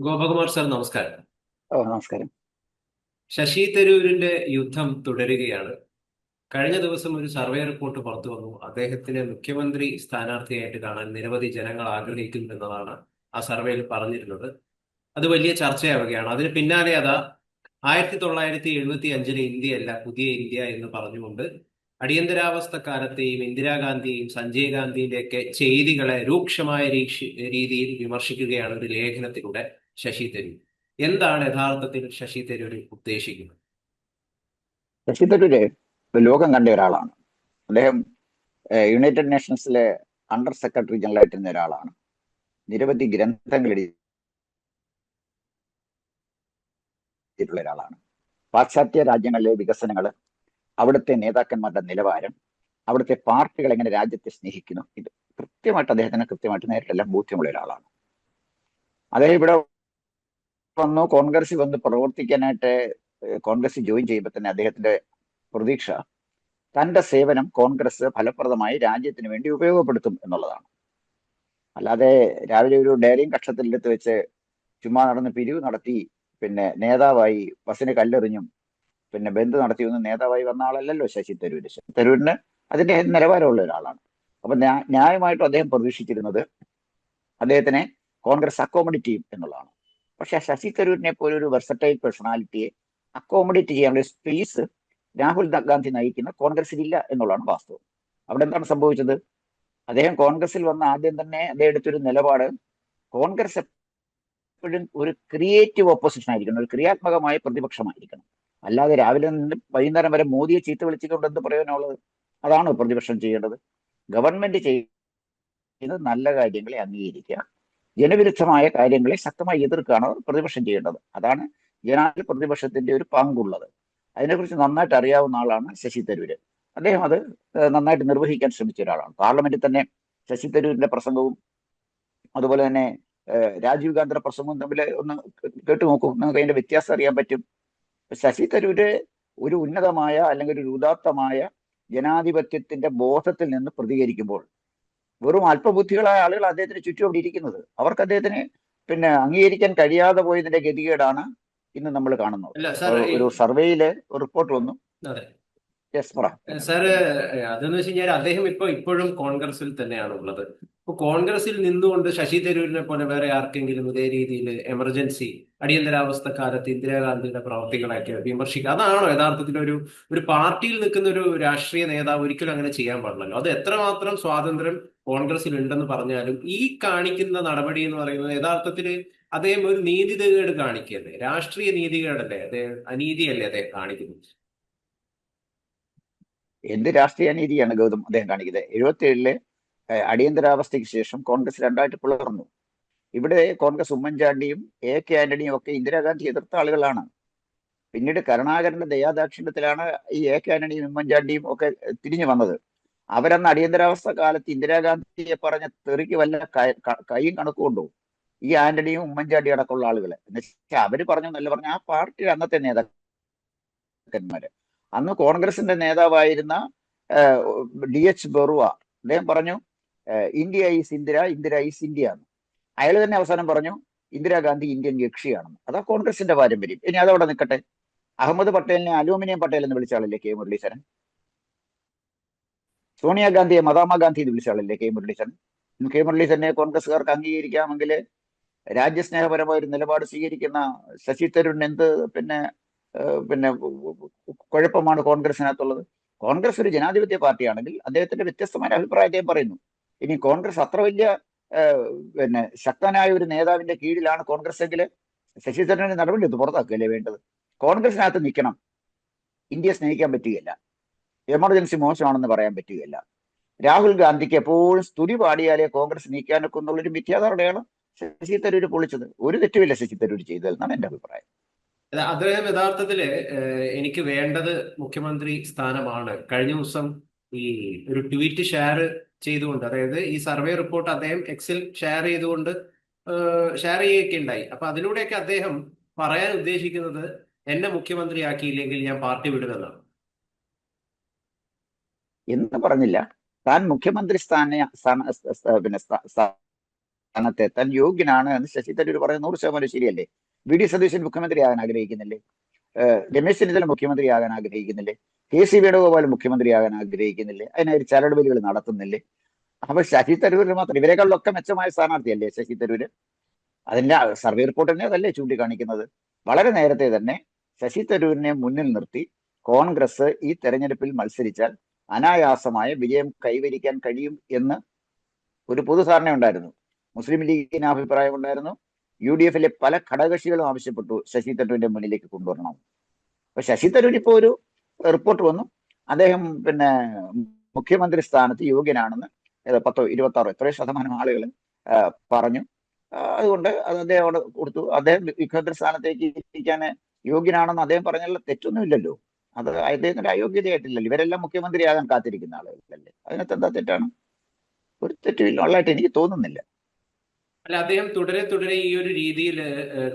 Gopakumar sir നമസ്കാരം. ഓ നമസ്കാരം. ശശി തരൂരിന്റെ യുദ്ധം തുടരുകയാണ്. കഴിഞ്ഞ ദിവസം ഒരു സർവേ റിപ്പോർട്ട് പുറത്തു വന്നു. അദ്ദേഹത്തിന് മുഖ്യമന്ത്രി സ്ഥാനാർത്ഥിയായിട്ട് കാണാൻ നിരവധി ജനങ്ങൾ ആഗ്രഹിക്കുന്നു എന്നതാണ് ആ സർവേയിൽ പറഞ്ഞിരുന്നത്. അത് വലിയ ചർച്ചയാവുകയാണ്. അതിന് പിന്നാലെ അതാ ആയിരത്തി തൊള്ളായിരത്തി എഴുപത്തി അഞ്ചിലെ ഇന്ത്യയല്ല പുതിയ ഇന്ത്യ എന്ന് പറഞ്ഞുകൊണ്ട് അടിയന്തരാവസ്ഥ കാലത്തെയും ഇന്ദിരാഗാന്ധിയെയും സഞ്ജയ് ഗാന്ധിയുടെയൊക്കെ ചെയ്തികളെ രൂക്ഷമായ രീക്ഷ രീതിയിൽ വിമർശിക്കുകയാണ് ഒരു ലേഖനത്തിലൂടെ. ശശി തരൂർ. എന്താണ് യഥാർത്ഥത്തിൽ ശശി തരൂർ ഉദ്ദേശിക്കുന്നത്? ശശി തരൂര് ലോകം കണ്ട ഒരാളാണ്. അദ്ദേഹം യുണൈറ്റഡ് നേഷൻസിലെ അണ്ടർ സെക്രട്ടറി ജനറൽ ആയിട്ടിരുന്ന ഒരാളാണ്. നിരവധി ഗ്രന്ഥങ്ങൾ എഴുതിയിട്ടുള്ള ഒരാളാണ്. പാശ്ചാത്യ രാജ്യങ്ങളിലെ വികസനങ്ങൾ അവിടുത്തെ നേതാക്കന്മാരുടെ നിലവാരം അവിടുത്തെ പാർട്ടികൾ എങ്ങനെ രാജ്യത്തെ സ്നേഹിക്കുന്നു ഇത് കൃത്യമായിട്ട് അദ്ദേഹത്തിന് കൃത്യമായിട്ട് നേരിട്ടെല്ലാം ബോധ്യമുള്ള ഒരാളാണ്. അദ്ദേഹം ഇവിടെ വന്നു? കോൺഗ്രസ് വന്ന് പ്രവർത്തിക്കാനായിട്ട് കോൺഗ്രസ് ജോയിൻ ചെയ്യുമ്പോൾ തന്നെ അദ്ദേഹത്തിന്റെ പ്രതീക്ഷ തന്റെ സേവനം കോൺഗ്രസ് ഫലപ്രദമായി രാജ്യത്തിന് വേണ്ടി ഉപയോഗപ്പെടുത്തും എന്നുള്ളതാണ്. അല്ലാതെ രാവിലെ ഒരു ഡയറിയും കക്ഷത്തിലെടുത്ത് വെച്ച് ചുമ്മാ നടന്ന് പിരിവ് നടത്തി പിന്നെ നേതാവായി ബസ്സിന് കല്ലെറിഞ്ഞും പിന്നെ ബന്ദ് നടത്തിയൊന്നും നേതാവായി വന്ന ആളല്ലല്ലോ ശശി തരൂര്. തരൂരിന് അതിന്റെ നിലവാരമുള്ള ഒരാളാണ്. അപ്പൊ ന്യാ- ന്യായമായിട്ടും അദ്ദേഹം പ്രതീക്ഷിച്ചിരുന്നത് അദ്ദേഹത്തിനെ കോൺഗ്രസ് അക്കോമഡേറ്റ് ചെയ്യും എന്നുള്ളതാണ്. പക്ഷെ ശശി തരൂരിനെ പോലെ ഒരു വെർസറ്റൈൽ പേഴ്സണാലിറ്റിയെ അക്കോമഡേറ്റ് ചെയ്യാനുള്ള സ്പേസ് രാഹുൽ ഗാന്ധി നയിക്കുന്ന കോൺഗ്രസിൽ ഇല്ല എന്നുള്ളതാണ് വാസ്തവം. അവിടെ എന്താണ് സംഭവിച്ചത്? അദ്ദേഹം കോൺഗ്രസിൽ വന്ന ആദ്യം തന്നെ അദ്ദേഹം എടുത്തൊരു നിലപാട് കോൺഗ്രസ് എപ്പോഴും ഒരു ക്രിയേറ്റീവ് ഓപ്പോസിഷൻ ആയിരിക്കണം ഒരു ക്രിയാത്മകമായ പ്രതിപക്ഷമായിരിക്കണം. അല്ലാതെ രാവിലെ നിന്ന് വൈകുന്നേരം വരെ മോദിയെ ചീത്ത വിളിച്ചുകൊണ്ട് എന്ത് പ്രയോജനമുള്ളത് അതാണ് പ്രതിപക്ഷം ചെയ്യേണ്ടത്? ഗവൺമെന്റ് ചെയ്യുന്നത് നല്ല കാര്യങ്ങളെ അംഗീകരിക്കുക ജനവിരുദ്ധമായ കാര്യങ്ങളെ ശക്തമായി എതിർക്കുകയാണ് പ്രതിപക്ഷം ചെയ്യേണ്ടത് അതാണ് ജനാധിപത്യ പ്രതിപക്ഷത്തിന്റെ ഒരു പങ്കുള്ളത്. അതിനെക്കുറിച്ച് നന്നായിട്ട് അറിയാവുന്ന ആളാണ് ശശി തരൂര്. അദ്ദേഹം അത് നന്നായിട്ട് നിർവഹിക്കാൻ ശ്രമിച്ച ഒരാളാണ്. പാർലമെന്റിൽ തന്നെ ശശി തരൂരിന്റെ പ്രസംഗവും അതുപോലെ തന്നെ രാജീവ് ഗാന്ധിയുടെ പ്രസംഗവും തമ്മിൽ ഒന്ന് കേട്ടു നോക്കൂ നിങ്ങൾക്ക് അതിന്റെ വ്യത്യാസം അറിയാൻ പറ്റും. ശശി തരൂര് ഒരു ഉന്നതമായ അല്ലെങ്കിൽ ഒരു ഉദാത്തമായ ജനാധിപത്യത്തിന്റെ ബോധത്തിൽ നിന്ന് പ്രതികരിക്കുമ്പോൾ വെറും അല്പബുദ്ധികളായ ആളുകൾ അദ്ദേഹത്തിന് ചുറ്റും അവിടെ ഇരിക്കുന്നത്. അവർക്ക് അദ്ദേഹത്തിന് പിന്നെ അംഗീകരിക്കാൻ കഴിയാതെ പോയതിന്റെ ഗതികേടാണ് ഇന്ന് നമ്മൾ കാണുന്നത്. ഒരു- സർവേയിൽ റിപ്പോർട്ട് വന്നു. സാറ് അതെന്ന് വെച്ച് കഴിഞ്ഞാൽ അദ്ദേഹം ഇപ്പൊ ഇപ്പോഴും കോൺഗ്രസിൽ തന്നെയാണ് ഉള്ളത്. ഇപ്പൊ കോൺഗ്രസിൽ നിന്നുകൊണ്ട് ശശി തരൂരിനെ പോലെ വേറെ ആർക്കെങ്കിലും ഇതേ രീതിയിൽ എമർജൻസി അടിയന്തരാവസ്ഥ കാലത്ത് ഇന്ദിരാഗാന്ധിയുടെ പ്രവർത്തികളൊക്കെ വിമർശിക്കുക അതാണോ യഥാർത്ഥത്തിൽ ഒരു ഒരു പാർട്ടിയിൽ നിൽക്കുന്ന ഒരു രാഷ്ട്രീയ നേതാവ് ഒരിക്കലും അങ്ങനെ ചെയ്യാൻ പാടില്ലല്ലോ? അത് എത്രമാത്രം സ്വാതന്ത്ര്യം കോൺഗ്രസിൽ ഉണ്ടെന്ന് പറഞ്ഞാലും ഈ കാണിക്കുന്ന നടപടി എന്ന് പറയുന്നത് യഥാർത്ഥത്തിൽ അദ്ദേഹം ഒരു നീതികേട് കാണിക്കല്ലേ രാഷ്ട്രീയ നീതികേടല്ലേ? അദ്ദേഹം അനീതിയല്ലേ അദ്ദേഹം കാണിക്കുന്നത്? എന്ത് രാഷ്ട്രീയ നീതിയാണ് ഗൗതം അദ്ദേഹം കാണിക്കുന്നത്? എഴുപത്തി ഏഴിലെ അടിയന്തരാവസ്ഥയ്ക്ക് ശേഷം കോൺഗ്രസ് രണ്ടായിട്ട് പിളർന്നു. ഇവിടെ കോൺഗ്രസ് ഉമ്മൻചാണ്ടിയും എ കെ ആന്റണിയും ഒക്കെ ഇന്ദിരാഗാന്ധി എതിർത്ത ആളുകളാണ്. പിന്നീട് കരുണാകരന്റെ ദയാദാക്ഷിണ്യത്തിലാണ് ഈ എ കെ ആന്റണിയും ഉമ്മൻചാണ്ടിയും ഒക്കെ തിരിഞ്ഞു വന്നത്. അവരന്ന് അടിയന്തരാവസ്ഥ കാലത്ത് ഇന്ദിരാഗാന്ധിയെ പറഞ്ഞ തെറിക്ക് വല്ല കൈയും കണക്കുണ്ടോ ഈ ആന്റണിയും ഉമ്മൻചാണ്ടി അടക്കമുള്ള ആളുകളെ. എന്നുവെച്ചാൽ അവർ പറഞ്ഞു എന്നല്ല പറഞ്ഞ ആ പാർട്ടിയുടെ അന്നത്തെ നേതാക്കന്മാര്. അന്ന് കോൺഗ്രസിന്റെ നേതാവായിരുന്ന ഡി എച്ച് ബറുവ അദ്ദേഹം പറഞ്ഞു India is Indira Indira is India എന്ന്. അയാൾ തന്നെ അവസാനം പറഞ്ഞു ഇന്ദിരാഗാന്ധി ഇന്ത്യൻ യക്ഷിയാണെന്ന്. അതാ കോൺഗ്രസിന്റെ പാരമ്പര്യം. ഇനി അതവിടെ നിൽക്കട്ടെ അഹമ്മദ് പട്ടേലിനെ അലൂമിനിയം പട്ടേൽ എന്ന് വിളിച്ച ആളല്ലേ കെ മുരളീധരൻ? സോണിയാഗാന്ധിയെ മഹാത്മാഗാന്ധി ഗാന്ധി എന്ന് വിളിച്ചാളല്ലേ കെ മുരളീധരൻ? കെ മുരളീധരനെ കോൺഗ്രസ്സുകാർക്ക് അംഗീകരിക്കാമെങ്കിൽ രാജ്യസ്നേഹപരമായ ഒരു നിലപാട് സ്വീകരിക്കുന്ന ശശി തരൂരിന് എന്ത് പിന്നെ പിന്നെ കുഴപ്പമാണ് കോൺഗ്രസിനകത്തുള്ളത് കോൺഗ്രസ് ഒരു ജനാധിപത്യ പാർട്ടിയാണെങ്കിൽ അദ്ദേഹത്തിന്റെ വ്യത്യസ്തമായ അഭിപ്രായം അദ്ദേഹം പറയുന്നു. ഇനി കോൺഗ്രസ് അത്ര വലിയ പിന്നെ ശക്തനായ ഒരു നേതാവിന്റെ കീഴിലാണ് കോൺഗ്രസ് എങ്കിൽ ശശി തരൂരിന്റെ നടപടി പുറത്താക്കുകയല്ലേ വേണ്ടത്? കോൺഗ്രസിനകത്ത് നിൽക്കണം. ഇന്ത്യയെ സ്നേഹിക്കാൻ പറ്റുകയില്ല. എമർജൻസി മോശമാണെന്ന് പറയാൻ പറ്റുകയില്ല. രാഹുൽ ഗാന്ധിക്ക് എപ്പോഴും സ്തുതി പാടിയാലേ കോൺഗ്രസ് നീക്കാനൊക്കെ എന്നുള്ളൊരു മിഥ്യാധാരണയാണ് ശശി തരൂര് പൊളിച്ചത്. ഒരു തെറ്റുമില്ല ശശി തരൂർ ചെയ്തതെന്നാണ് എന്റെ അഭിപ്രായം. അദ്ദേഹം യഥാർത്ഥത്തിൽ എനിക്ക് വേണ്ടത് മുഖ്യമന്ത്രി സ്ഥാനമാണ്. കഴിഞ്ഞ ദിവസം ഈ ഒരു ട്വീറ്റ് ഷെയർ ചെയ്തുകൊണ്ട് അതായത് ഈ സർവേ റിപ്പോർട്ട് അദ്ദേഹം എക്സിൽ ഷെയർ ചെയ്തുകൊണ്ട് ഷെയർ ചെയ്യുകയൊക്കെ ഉണ്ടായി. അപ്പൊ അതിലൂടെയൊക്കെ അദ്ദേഹം പറയാൻ ഉദ്ദേശിക്കുന്നത് എന്നെ മുഖ്യമന്ത്രിയാക്കിയില്ലെങ്കിൽ ഞാൻ പാർട്ടി വിടുമെന്നാണ്. എന്ന് പറഞ്ഞില്ല. താൻ മുഖ്യമന്ത്രി സ്ഥാന സ്ഥാന- സ്ഥാ- പിന്നെ സ്ഥാനത്തെ താൻ യോഗ്യനാണ് എന്ന് ശശി തരൂർ പറയുന്നത് നൂറ് ശതമാനം ശരിയല്ലേ? വി. ഡി. സതീശൻ മുഖ്യമന്ത്രിയാകാൻ ആഗ്രഹിക്കുന്നില്ലേ? രമേശ് ചെന്നിത്തല മുഖ്യമന്ത്രിയാകാൻ ആഗ്രഹിക്കുന്നില്ലേ? കെ. സി. വേണുഗോപാൽ മുഖ്യമന്ത്രിയാകാൻ ആഗ്രഹിക്കുന്നില്ലേ? അതിനായി ചരടുവലികൾ നടത്തുന്നില്ലേ? അപ്പൊ ശശി തരൂരിന് മാത്രം ഇവരെക്കാളിലൊക്കെ മെച്ചമായ സ്ഥാനാർത്ഥിയല്ലേ ശശി തരൂര്? അതിന്റെ സർവേ റിപ്പോർട്ട് തന്നെ അതല്ലേ ചൂണ്ടിക്കാണിക്കുന്നത്. വളരെ നേരത്തെ തന്നെ ശശി തരൂരിനെ മുന്നിൽ നിർത്തി കോൺഗ്രസ് ഈ തെരഞ്ഞെടുപ്പിൽ മത്സരിച്ചാൽ അനായാസമായ വിജയം കൈവരിക്കാൻ കഴിയും എന്ന് ഒരു പൊതുധാരണ ഉണ്ടായിരുന്നു മുസ്ലിം ലീഗിന് അഭിപ്രായമുണ്ടായിരുന്നു. യു ഡി എഫിലെ പല ഘടകകക്ഷികളും ആവശ്യപ്പെട്ടു ശശി തരൂരിന്റെ മുന്നിലേക്ക് കൊണ്ടുവരണം. അപ്പൊ ശശി തരൂർ ഇപ്പോൾ ഒരു റിപ്പോർട്ട് വന്നു. അദ്ദേഹം പിന്നെ മുഖ്യമന്ത്രി സ്ഥാനത്ത് യോഗ്യനാണെന്ന് പത്തോ ഇരുപത്തി ആറോ എത്രയോ ശതമാനം ആളുകൾ പറഞ്ഞു. അതുകൊണ്ട് അത് അദ്ദേഹം അവിടെ കൊടുത്തു. അദ്ദേഹം മുഖ്യമന്ത്രി സ്ഥാനത്തേക്ക് ഇരിക്കാൻ യോഗ്യനാണെന്ന് അദ്ദേഹം പറഞ്ഞാൽ തെറ്റൊന്നുമില്ലല്ലോ അത് അദ്ദേഹത്തിന്റെ അയോഗ്യതയായിട്ടില്ലല്ലോ. ഇവരെല്ലാം മുഖ്യമന്ത്രിയാകാൻ കാത്തിരിക്കുന്ന ആളുകളല്ലേ. അതിനകത്ത് എന്താ തെറ്റാണ്? ഒരു തെറ്റും ഉള്ളതായിട്ട് എനിക്ക് തോന്നുന്നില്ല. അല്ല അദ്ദേഹം തുടരെ തുടരെ ഈ ഒരു രീതിയിൽ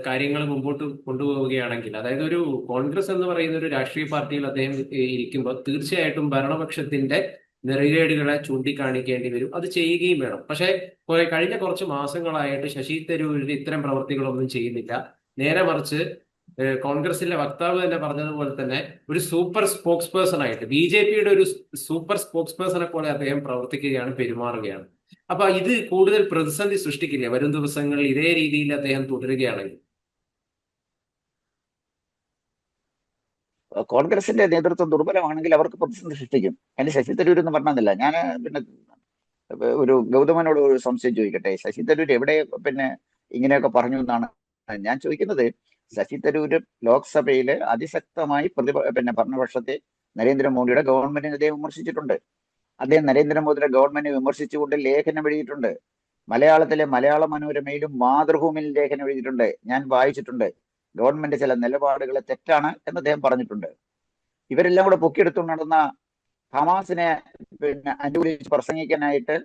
കാര്യങ്ങൾ മുമ്പോട്ട് കൊണ്ടുപോവുകയാണെങ്കിൽ അതായത് ഒരു കോൺഗ്രസ് എന്ന് പറയുന്ന ഒരു രാഷ്ട്രീയ പാർട്ടിയിൽ അദ്ദേഹം ഇരിക്കുമ്പോൾ തീർച്ചയായിട്ടും ഭരണപക്ഷത്തിന്റെ നിറകേടുകളെ ചൂണ്ടിക്കാണിക്കേണ്ടി വരും. അത് ചെയ്യുകയും വേണം. പക്ഷേ കഴിഞ്ഞ കുറച്ച് മാസങ്ങളായിട്ട് ശശി തരൂരിന് ഇത്തരം പ്രവർത്തികളൊന്നും ചെയ്യുന്നില്ല. നേരെ മറിച്ച് ഏഹ്, കോൺഗ്രസിലെ വക്താവ് തന്നെ പറഞ്ഞതുപോലെ തന്നെ ഒരു സൂപ്പർ സ്പോക്സ് പേഴ്സൺ ആയിട്ട് ബി ജെ പിയുടെ ഒരു സൂപ്പർ സ്പോക്സ് പേഴ്സണെ പോലെ അദ്ദേഹം പ്രവർത്തിക്കുകയാണ് പെരുമാറുകയാണ്. അപ്പൊ ഇത് കൂടുതൽ പ്രതിസന്ധി സൃഷ്ടിക്കില്ല. വരും ദിവസങ്ങളിൽ ഇതേ രീതിയിൽ അദ്ദേഹം തുടരുകയാണെങ്കിൽ. കോൺഗ്രസിന്റെ നേതൃത്വം ദുർബലമാണെങ്കിൽ അവർക്ക് പ്രതിസന്ധി സൃഷ്ടിക്കും. അതിന് ശശി തരൂർ എന്ന് പറഞ്ഞില്ല ഞാൻ പിന്നെ ഒരു ഗൗതമനോട് ഒരു സംശയം ചോദിക്കട്ടെ. ശശി തരൂർ എവിടെ പിന്നെ ഇങ്ങനെയൊക്കെ പറഞ്ഞു എന്നാണ് ഞാൻ ചോദിക്കുന്നത്. ശശി തരൂരും ലോക്സഭയിൽ അതിശക്തമായി പ്രതിപ പിന്നെ ഭരണപക്ഷത്തെ നരേന്ദ്രമോദിയുടെ ഗവൺമെന്റിനെതിരെ വിമർശിച്ചിട്ടുണ്ട്. അദ്ദേഹം നരേന്ദ്രമോദിയുടെ ഗവൺമെന്റിനെ വിമർശിച്ചുകൊണ്ട് ലേഖനം എഴുതിയിട്ടുണ്ട്. മലയാളത്തിലെ മലയാള മനോരമയിലും മാതൃഭൂമിയിൽ ലേഖനം എഴുതിയിട്ടുണ്ട്. ഞാൻ വായിച്ചിട്ടുണ്ട്. ഗവൺമെന്റ് ചില നിലപാടുകൾ തെറ്റാണ് എന്ന് അദ്ദേഹം പറഞ്ഞിട്ടുണ്ട്. ഇവരെല്ലാം കൂടെ പൊക്കിയെടുത്തുകൊണ്ട് നടന്ന ഹമാസിനെ പിന്നെ അനുകൂലിച്ച് പ്രസംഗിക്കാനായിട്ട്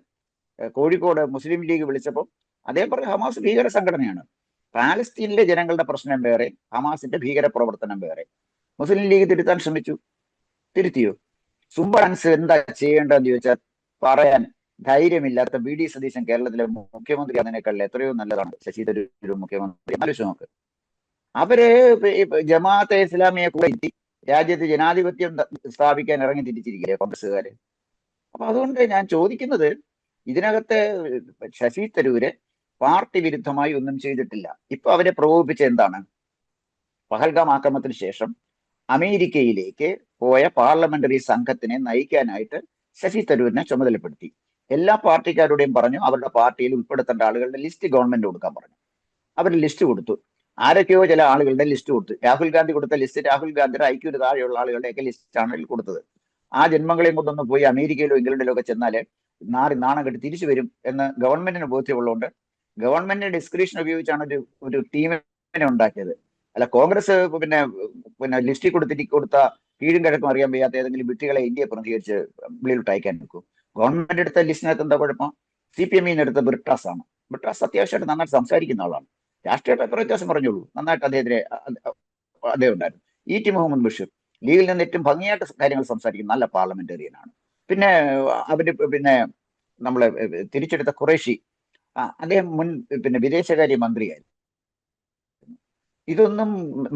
കോഴിക്കോട് മുസ്ലിം ലീഗ് വിളിച്ചപ്പോൾ അദ്ദേഹം പറഞ്ഞു ഹമാസ് ഭീകര സംഘടനയാണ്. പാലസ്തീനിലെ ജനങ്ങളുടെ പ്രശ്നം വേറെ ഹമാസിന്റെ ഭീകര പ്രവർത്തനം വേറെ. മുസ്ലിം ലീഗ് തിരുത്താൻ ശ്രമിച്ചു. തിരുത്തിയോ? സുംബാൻസ് എന്താ ചെയ്യേണ്ടതെന്ന് ചോദിച്ചാൽ പറയാൻ ധൈര്യമില്ലാത്ത ബി ഡി. സതീശൻ കേരളത്തിലെ മുഖ്യമന്ത്രി അതിനേക്കാൾ എത്രയോ നല്ലതാണ്. ശശി തരൂർ മുഖ്യമന്ത്രി. ആലോചിച്ച് നോക്ക്. അവർ ജമാഅത്തെ ഇസ്ലാമിയെ കൂടെ എത്തി രാജ്യത്ത് ജനാധിപത്യം സ്ഥാപിക്കാൻ ഇറങ്ങി തിരിച്ചിരിക്കില്ലേ കോൺഗ്രസ്സുകാര്. അപ്പൊ അതുകൊണ്ട് ഞാൻ ചോദിക്കുന്നത് ഇതിനകത്തെ ശശി തരൂര് പാർട്ടി വിരുദ്ധമായി ഒന്നും ചെയ്തിട്ടില്ല. ഇപ്പൊ അവരെ പ്രകോപിപ്പിച്ച എന്താണ്? പഹൽഗാം ആക്രമണത്തിന് ശേഷം അമേരിക്കയിലേക്ക് പോയ പാർലമെന്ററി സംഘത്തിനെ നയിക്കാനായിട്ട് ശശി തരൂരിനെ ചുമതലപ്പെടുത്തി. എല്ലാ പാർട്ടിക്കാരുടെയും പറഞ്ഞു അവരുടെ പാർട്ടിയിൽ ഉൾപ്പെടുത്തേണ്ട ആളുകളുടെ ലിസ്റ്റ് ഗവൺമെന്റ് കൊടുക്കാൻ പറഞ്ഞു. അവർ ലിസ്റ്റ് കൊടുത്തു. ആരൊക്കെയോ ചില ആളുകളുടെ ലിസ്റ്റ് കൊടുത്തു. രാഹുൽ ഗാന്ധി കൊടുത്ത ലിസ്റ്റ് രാഹുൽ ഗാന്ധിയുടെ ഐക്യൂര് താഴെയുള്ള ആളുകളുടെയൊക്കെ ലിസ്റ്റാണ് അതിൽ കൊടുത്തത്. ആ ജന്മങ്ങളെയും കൊണ്ടൊന്ന് പോയി അമേരിക്കയിലോ ഇംഗ്ലണ്ടിലോ ഒക്കെ ചെന്നാൽ നാറി നാണം കെട്ടി തിരിച്ചു വരും എന്ന് ഗവൺമെന്റിന് ബോധ്യമുള്ളതുകൊണ്ട് ഗവൺമെന്റിന്റെ ഡിസ്ക്രിപ്ഷൻ ഉപയോഗിച്ചാണ് ഒരു ഒരു ടീമിനെ ഉണ്ടാക്കിയത്. അല്ല കോൺഗ്രസ് പിന്നെ പിന്നെ ലിസ്റ്റിൽ കൊടുത്തിട്ട് കൊടുത്ത കീഴും കിഴക്കും അറിയാൻ വയ്യാത്ത ഏതെങ്കിലും വിട്ടികളെ ഇന്ത്യയെ പ്രതികരിച്ച് വെളിയിലോട്ട് അയക്കാൻ നിൽക്കും. ഗവൺമെന്റ് എടുത്ത ലിസ്റ്റിനകത്ത് എന്താ കുഴപ്പം? സി പി എമ്മിന്ന് എടുത്ത ബ്രിട്ടാസ് ആണ് ബ്രിട്ടാസ് അത്യാവശ്യമായിട്ട് നന്നായിട്ട് സംസാരിക്കുന്ന ആളാണ്. രാഷ്ട്രീയ പേപ്പർ വ്യത്യാസം പറഞ്ഞോളൂ നന്നായിട്ട് അദ്ദേഹത്തിന് അദ്ദേഹം ഉണ്ടായിരുന്നു. ഇ ടി മുഹമ്മദ് ബഷീർ ലീഗിൽ നിന്ന് ഏറ്റവും ഭംഗിയായിട്ട് കാര്യങ്ങൾ സംസാരിക്കുന്ന നല്ല പാർലമെന്റേറിയനാണ്. പിന്നെ അവർ പിന്നെ നമ്മളെ തിരിച്ചെടുത്ത ഖുറേഷി അദ്ദേഹം മുൻ പിന്നെ വിദേശകാര്യ മന്ത്രിയായിരുന്നു. ഇതൊന്നും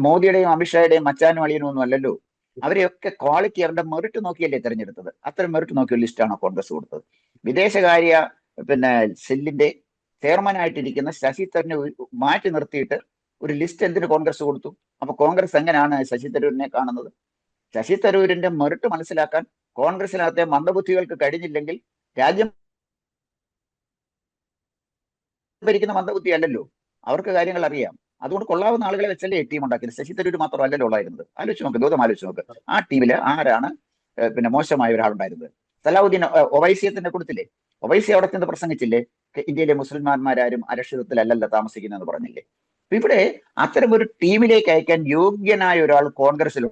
മോദിയുടെയും അമിത്ഷായുടെയും മച്ചാനും അളിയനും ഒന്നും അല്ലല്ലോ. അവരെയൊക്കെ ക്വാളിറ്റി അവരുടെ മെറിറ്റ് നോക്കിയല്ലേ തിരഞ്ഞെടുത്തത്? അത്ര മെറിറ്റ് നോക്കിയ ലിസ്റ്റാണ് കോൺഗ്രസ് കൊടുത്തത്? വിദേശകാര്യ പിന്നെ സെല്ലിന്റെ ചെയർമാൻ ആയിട്ടിരിക്കുന്ന ശശി തരൂരിനെ മാറ്റി നിർത്തിയിട്ട് ഒരു ലിസ്റ്റ് എന്തിന് കോൺഗ്രസ് കൊടുത്തു? അപ്പൊ കോൺഗ്രസ് എങ്ങനെയാണ് ശശി തരൂരിനെ കാണുന്നത്? ശശി തരൂരിന്റെ മെറിറ്റ് മനസ്സിലാക്കാൻ കോൺഗ്രസിനകത്തെ മന്ദബുദ്ധികൾക്ക് കഴിഞ്ഞില്ലെങ്കിൽ രാജ്യം ഭരിക്കുന്ന മന്ദബുദ്ധി അല്ലല്ലോ അവർക്ക് കാര്യങ്ങൾ അറിയാം. അതുകൊണ്ട് കൊള്ളാവുന്ന ആളുകളെ വെച്ചല്ലേ ടീം ഉണ്ടാക്കിയത്. ശശി തരൂർ മാത്രമല്ലല്ലോ ഉള്ളായിരുന്നത്. ആലോചിച്ച് നോക്ക് ഗൗതം ആലോചിച്ച് നോക്ക്. ആ ടീമിൽ ആരാണ് പിന്നെ മോശമായ ഒരാളുണ്ടായിരുന്നത്? സലാഹുദ്ദീൻ ഒവൈസിയെ ഒവൈസിയത്തിന്റെ കൊടുത്തില്ലേ? ഒവൈസി അവിടെ ചെന്ന് പ്രസംഗിച്ചില്ലേ? ഇന്ത്യയിലെ മുസ്ലിംമാന്മാരാരും അരക്ഷിതത്തിലല്ലല്ലോ താമസിക്കുന്നതെന്ന് പറഞ്ഞില്ലേ? ഇവിടെ അത്തരം ഒരു ടീമിലേക്ക് അയക്കാൻ യോഗ്യനായ ഒരാൾ കോൺഗ്രസിൽ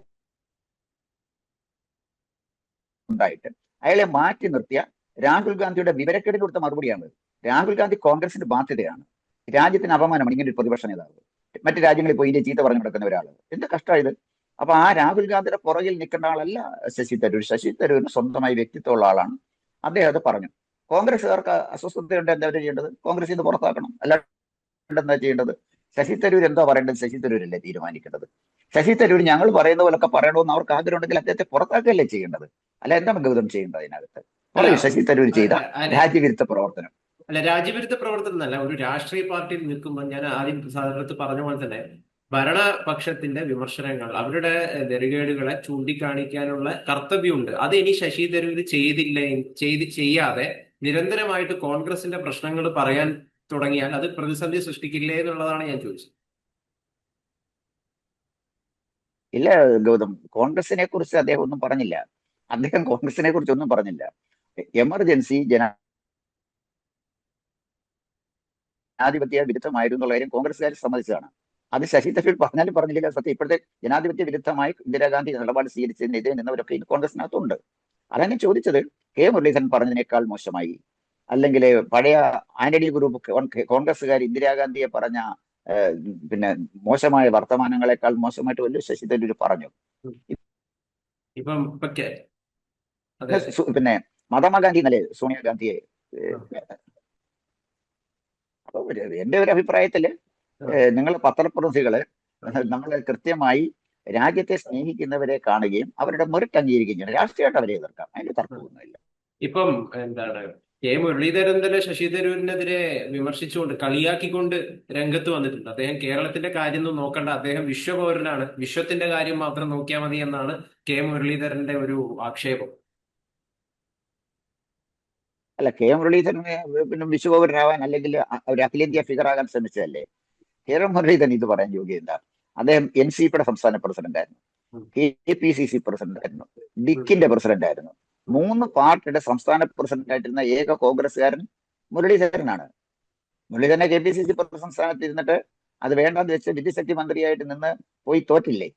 ഉണ്ടായിട്ട് അയാളെ മാറ്റി നിർത്തിയ രാഹുൽ ഗാന്ധിയുടെ വിവരക്കേടിന് കൊടുത്ത മറുപടിയാണ് രാഹുൽ ഗാന്ധി കോൺഗ്രസിന്റെ ബാധ്യതയാണ്. രാജ്യത്തിന് അപമാനമാണ് ഇങ്ങനെ ഒരു പ്രതിപക്ഷ നേതാവ്. മറ്റു രാജ്യങ്ങളിൽ പോയി ഇന്ത്യ ചീത്ത പറഞ്ഞു നടക്കുന്ന ഒരാൾ എന്ത് കഷ്ടമായത് അപ്പൊ ആ രാഹുൽ ഗാന്ധിയുടെ പുറകിൽ നിൽക്കേണ്ട ആളല്ല ശശി തരൂർ. ശശി തരൂരിന് സ്വന്തമായി വ്യക്തിത്വമുള്ള ആളാണ്. അദ്ദേഹം അത് പറഞ്ഞു. കോൺഗ്രസ്സുകാർക്ക് അസ്വസ്ഥതയുണ്ട്. എന്താ ചെയ്യേണ്ടത്? കോൺഗ്രസ് ഇത് പുറത്താക്കണം. അല്ലാണ്ട് എന്താ ചെയ്യേണ്ടത്? ശശി തരൂർ എന്താ പറയേണ്ടത് ശശി തരൂരല്ലേ തീരുമാനിക്കേണ്ടത്? ശശി തരൂർ ഞങ്ങൾ പറയുന്ന പോലൊക്കെ പറയണമെന്ന് അവർക്ക് ആഗ്രഹം ഉണ്ടെങ്കിൽ അദ്ദേഹത്തെ പുറത്താക്കുകയല്ലേ ചെയ്യേണ്ടത്? അല്ല എന്താണ് ഗൗതം ചെയ്യേണ്ടത് അതിനകത്ത്? പറയൂ ശശി തരൂർ ചെയ്ത രാജ്യവിരുദ്ധ പ്രവർത്തനം. അല്ല രാജ്യവിരുദ്ധ പ്രവർത്തനം എന്നല്ല ഒരു രാഷ്ട്രീയ പാർട്ടിയിൽ നിൽക്കുമ്പോൾ ഞാൻ ആദ്യം സാധാരണത്ത് പറഞ്ഞ പോലെ തന്നെ ഭരണപക്ഷത്തിന്റെ വിമർശനങ്ങൾ അവരുടെ നെറുകേടുകളെ ചൂണ്ടിക്കാണിക്കാനുള്ള കർത്തവ്യമുണ്ട്. അത് ഇനി ശശി തരൂർ ചെയ്തില്ല ചെയ്ത് ചെയ്യാതെ നിരന്തരമായിട്ട് കോൺഗ്രസിന്റെ പ്രശ്നങ്ങൾ പറയാൻ തുടങ്ങിയാൽ അത് പ്രതിസന്ധി സൃഷ്ടിക്കില്ലേ എന്നുള്ളതാണ് ഞാൻ ചോദിച്ചത്. ഇല്ല ഗൗതം. കോൺഗ്രസിനെ കുറിച്ച് അദ്ദേഹം ഒന്നും പറഞ്ഞില്ല. അദ്ദേഹം കോൺഗ്രസിനെ കുറിച്ച് ഒന്നും പറഞ്ഞില്ല. എമർജൻസി ജനാധിപത്യ വിരുദ്ധമായിരുന്നു എന്നുള്ള കാര്യം കോൺഗ്രസ്സുകാർ സമ്മതിച്ചതാണ്. അത് ശശി തരൂർ പറഞ്ഞാലും പറഞ്ഞില്ല സത്യം ഇപ്പോഴത്തെ ജനാധിപത്യ വിരുദ്ധമായി ഇന്ദിരാഗാന്ധി നിലപാട് സ്വീകരിച്ചതിനെതിരെ നിന്നവരൊക്കെ ഇന്ന് കോൺഗ്രസിനകത്തുണ്ട് അതാണ് ഞാൻ ചോദിച്ചത് കെ മുരളീധരൻ പറഞ്ഞതിനേക്കാൾ മോശമായി? അല്ലെങ്കിൽ പഴയ ആന്റണി ഗ്രൂപ്പ് കോൺ- കോൺഗ്രസ്സുകാർ ഇന്ദിരാഗാന്ധിയെ പറഞ്ഞ പിന്നെ മോശമായ വർത്തമാനങ്ങളെക്കാൾ മോശമായിട്ട് വലിയ ശശി തരൂർ പറഞ്ഞു? പിന്നെ മഹാത്മാഗാന്ധി എന്നല്ലേ സോണിയാഗാന്ധിയെ അപ്പൊ എന്റെ ഒരു അഭിപ്രായത്തിൽ നിങ്ങൾ പത്രപ്രതിനിധികൾ നമ്മൾ കൃത്യമായി രാജ്യത്തെ സ്നേഹിക്കുന്നവരെ കാണുകയും അവരുടെ മെറിറ്റ് അംഗീകരിക്കുകയും ചെയ്യണം രാഷ്ട്രീയമായിട്ട് അവരെ എതിർക്കാം. അതിന് തർക്കമൊന്നുമില്ല. ഇപ്പം എന്താണ് കെ മുരളീധരൻ തന്നെ ശശി തരൂരിനെതിരെ വിമർശിച്ചുകൊണ്ട് കളിയാക്കിക്കൊണ്ട് രംഗത്ത് വന്നിട്ടുണ്ട്. അദ്ദേഹം കേരളത്തിന്റെ കാര്യം ഒന്നും നോക്കണ്ട. അദ്ദേഹം വിശ്വപൗരനാണ്. വിശ്വത്തിന്റെ കാര്യം മാത്രം നോക്കിയാൽ മതി എന്നാണ് കെ മുരളീധരന്റെ ഒരു ആക്ഷേപം. അല്ല കെ എം മുരളീധരൻ പിന്നെ വിശ്വപൗരനാവാൻ അല്ലെങ്കിൽ ഒരു അഖിലേന്ത്യാ ഫിഗർ ആകാൻ ശ്രമിച്ചതല്ലേ? കെ എം മുരളീധരൻ ഇത് പറയാൻ യോഗ്യത അദ്ദേഹം എൻ സി പിയുടെ സംസ്ഥാന പ്രസിഡന്റ് ആയിരുന്നു. K P C C president ആയിരുന്നു ഡിക്കിന്റെ പ്രസിഡന്റ് ആയിരുന്നു മൂന്ന് പാർട്ടിയുടെ സംസ്ഥാന പ്രസിഡന്റ് ആയിട്ടിരുന്ന ഏക കോൺഗ്രസ്സുകാരൻ മുരളീധരനാണ്. മുരളീധരനെ കെ പി സി സി സംസ്ഥാനത്ത് ഇരുന്നിട്ട് അത് വേണ്ടെന്ന് വെച്ച് വിദ്യുശക്തി മന്ത്രിയായിട്ട് നിന്ന് പോയി തോറ്റില്ലേ?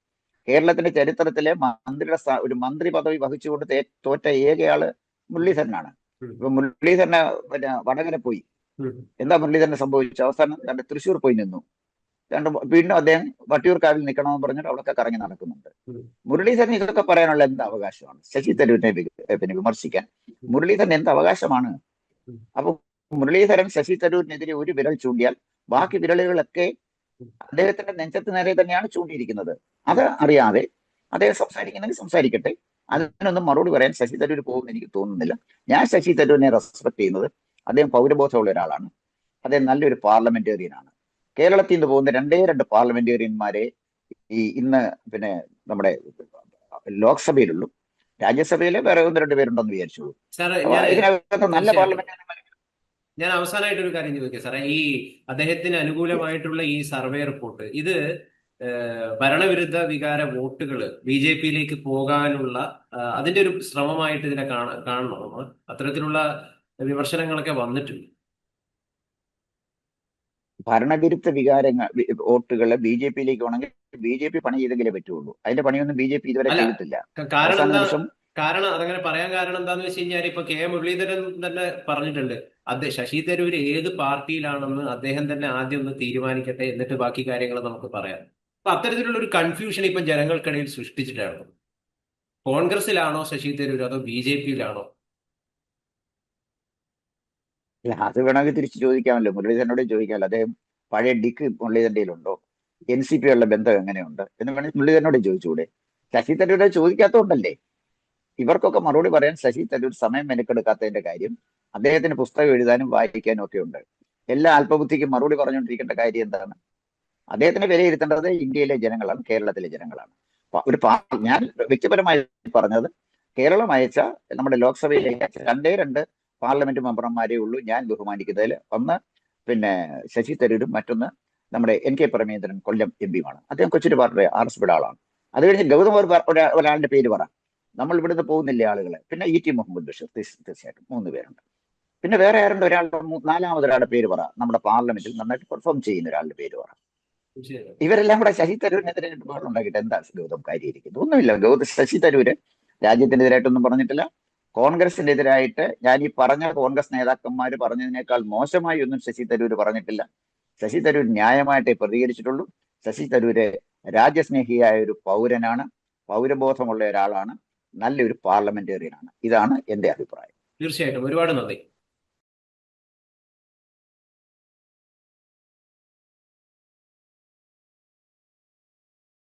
കേരളത്തിന്റെ ചരിത്രത്തിലെ മന്ത്രിയുടെ ഒരു മന്ത്രി പദവി വഹിച്ചുകൊണ്ട് തോറ്റ ഏകയാൾ മുരളീധരനാണ്. ഇപ്പൊ മുരളീധരനെ പിന്നെ വടകര പോയി. എന്താ മുരളീധരനെ സംഭവിച്ചു അവസാനം രണ്ട് തൃശ്ശൂർ പോയി നിന്നു. രണ്ട് വീണ്ടും അദ്ദേഹം വട്ടിയൂർക്കാവിൽ നിൽക്കണമെന്ന് പറഞ്ഞിട്ട് അവിടെയൊക്കെ കറങ്ങി നടക്കുന്നുണ്ട്. മുരളീധരൻ ഇതൊക്കെ പറയാനുള്ള എന്ത് അവകാശമാണ്? ശശി തരൂരിനെ വി- പിന്നെ വിമർശിക്കാൻ. മുരളീധരൻ എന്ത് അവകാശമാണ്. അപ്പൊ മുരളീധരൻ ശശി തരൂരിനെതിരെ ഒരു വിരൽ ചൂണ്ടിയാൽ ബാക്കി വിരലുകളൊക്കെ അദ്ദേഹത്തിന്റെ നെഞ്ചത്ത് നേരെ തന്നെയാണ് ചൂണ്ടിയിരിക്കുന്നത്. അത് അറിയാതെ അദ്ദേഹം സംസാരിക്കുന്നെങ്കിൽ സംസാരിക്കട്ടെ. അതിനൊന്നും മറുപടി പറയാൻ ശശി തരൂർ പോകുമെന്ന് എനിക്ക് തോന്നുന്നില്ല. ഞാൻ ശശി തരൂരിനെ റെസ്പെക്ട് ചെയ്യുന്നത് അദ്ദേഹം പൗരബോധമുള്ള ഒരാളാണ്. അദ്ദേഹം നല്ലൊരു പാർലമെന്റേറിയനാണ് കേരളത്തിൽ നിന്ന് പോകുന്ന രണ്ടേ രണ്ട് പാർലമെന്റേറിയന്മാരെ ഈ ഇന്ന് പിന്നെ നമ്മുടെ ലോക്സഭയിലുള്ളൂ. രാജ്യസഭയിലെ വേറെ ഒന്ന് രണ്ട് പേരുണ്ടെന്ന് വിചാരിച്ചോളൂ സാറേ ഞാൻ ഇതിനകത്ത് നല്ല. പാർലമെന്റേറിയന്മാർ ഞാൻ അവസാനമായിട്ട് ഒരു കാര്യം ചോദിക്കാം. സാറേ ഈ അദ്ദേഹത്തിന് അനുകൂലമായിട്ടുള്ള ഈ സർവേ റിപ്പോർട്ട് ഇത് ഭരണവിരുദ്ധ വികാര വോട്ടുകൾ ബി ജെ പിയിലേക്ക് പോകാനുള്ള അതിന്റെ ഒരു ശ്രമമായിട്ട് ഇതിനെ കാണണം കാണണോ. നമ്മൾ അത്തരത്തിലുള്ള വിമർശനങ്ങളൊക്കെ വന്നിട്ടുണ്ട്. ഭരണവിരുദ്ധ വികാരങ്ങൾ വോട്ടുകൾ വോട്ടുകളെ ബി ജെ പിയിലേക്ക് വേണമെങ്കിൽ ബി ജെ പി പണി ചെയ്തെങ്കിലേ പറ്റുള്ളൂ. അതിന്റെ പണിയൊന്നും ബി ജെ പി ഇതുവരെ ചെയ്തിട്ടില്ല. കാരണം കാരണം അതങ്ങനെ പറയാൻ കാരണം എന്താന്ന് വെച്ച് കഴിഞ്ഞാൽ ഇപ്പൊ കെ മുരളീധരൻ തന്നെ പറഞ്ഞിട്ടുണ്ട്. അദ്ദേഹം ശശി തരൂർ ഏത് പാർട്ടിയിലാണെന്ന് അദ്ദേഹം തന്നെ ആദ്യം ഒന്ന് തീരുമാനിക്കട്ടെ എന്നിട്ട് ബാക്കി കാര്യങ്ങൾ നമുക്ക് പറയാം. അപ്പൊ അത്തരത്തിലുള്ള ഒരു കൺഫ്യൂഷൻ ഇപ്പൊ ജനങ്ങൾക്കിടയിൽ സൃഷ്ടിച്ചിട്ടാണ്. കോൺഗ്രസിലാണോ ശശി തരൂർ അതോ ബി ജെ പിയിലാണോ? അത് വേണമെങ്കിൽ തിരിച്ച് ചോദിക്കാമല്ലോ. മുരളീധരനോട് ചോദിക്കാമല്ലോ. അദ്ദേഹം പഴയ ഡിക്ക് മുരളീധരന്റെ ഉണ്ടോ എൻ സി പി ഉള്ള ബന്ധം എങ്ങനെയുണ്ട്? എന്ന് വേണമെങ്കിൽ മുരളീധരനോട് ചോദിച്ചുകൂടെ. ശശി തരൂരെ ചോദിക്കാത്തതുകൊണ്ടല്ലേ ഇവർക്കൊക്കെ മറുപടി പറയാൻ ശശി തരൂർ സമയം മെനക്കെടുക്കാത്തതിന്റെ കാര്യം അദ്ദേഹത്തിന് പുസ്തകം എഴുതാനും വായിക്കാനും ഒക്കെ ഉണ്ട്. എല്ലാ അല്പബുദ്ധിക്കും മറുപടി പറഞ്ഞുകൊണ്ടിരിക്കേണ്ട കാര്യം എന്താണ്? അദ്ദേഹത്തിന് വിലയിരുത്തേണ്ടത് ഇന്ത്യയിലെ ജനങ്ങളാണ് കേരളത്തിലെ ജനങ്ങളാണ്. ഒരു ഞാൻ വ്യക്തിപരമായി പറഞ്ഞത് കേരളം അയച്ച നമ്മുടെ ലോക്സഭയിലേക്ക് അയച്ച രണ്ടേ രണ്ട് പാർലമെന്റ് മെമ്പർമാരേ ഉള്ളൂ ഞാൻ ബഹുമാനിക്കുന്നതിൽ. ഒന്ന് പിന്നെ ശശി തരൂരും മറ്റൊന്ന് നമ്മുടെ N K Premachandran Kollam M പിയുമാണ്. അദ്ദേഹം കൊച്ചിരി പാർട്ടിയുടെ ആർ എസ് പിയുടെ ആളാണ് അത് കഴിഞ്ഞ് ഗൗതം ഒരു പ- ഒരാളുടെ പേര് പറ. നമ്മൾ ഇവിടുന്ന് പോകുന്നില്ലേ ആളുകളെ? പിന്നെ ഇ ടി മുഹമ്മദ് ബഷീർ തീർച്ച- തീർച്ചയായിട്ടും മൂന്ന് പേരുണ്ട്. പിന്നെ വേറെ ആരുണ്ട്? ഒരാളുടെ നാലാമതൊരാളുടെ പേര് പറ. നമ്മുടെ പാർലമെന്റിൽ നന്നായിട്ട് പെർഫോം ചെയ്യുന്ന ഒരാളുടെ പേര് പറ. ഇവരെല്ലാം കൂടെ ശശി തരൂരിനെതിരെ ഉണ്ടാക്കിയിട്ട് എന്താ ഗൗതം കാര്യമായിരിക്കുന്നത് ഒന്നുമില്ല. ഗൗതം ശശി തരൂര് രാജ്യത്തിനെതിരായിട്ടൊന്നും പറഞ്ഞിട്ടില്ല. കോൺഗ്രസിനെതിരായിട്ട് ഞാൻ ഈ പറഞ്ഞ കോൺഗ്രസ് നേതാക്കന്മാർ പറഞ്ഞതിനേക്കാൾ മോശമായി ഒന്നും ശശി തരൂർ പറഞ്ഞിട്ടില്ല. ശശി തരൂർ ന്യായമായിട്ടേ പ്രതികരിച്ചിട്ടുള്ളൂ. ശശി തരൂര് രാജ്യസ്നേഹിയായ ഒരു പൗരനാണ്. പൗരബോധമുള്ള ഒരാളാണ്. നല്ലൊരു പാർലമെന്റേറിയനാണ്. ഇതാണ് എന്റെ അഭിപ്രായം. തീർച്ചയായിട്ടും. ഒരുപാട് നന്ദി.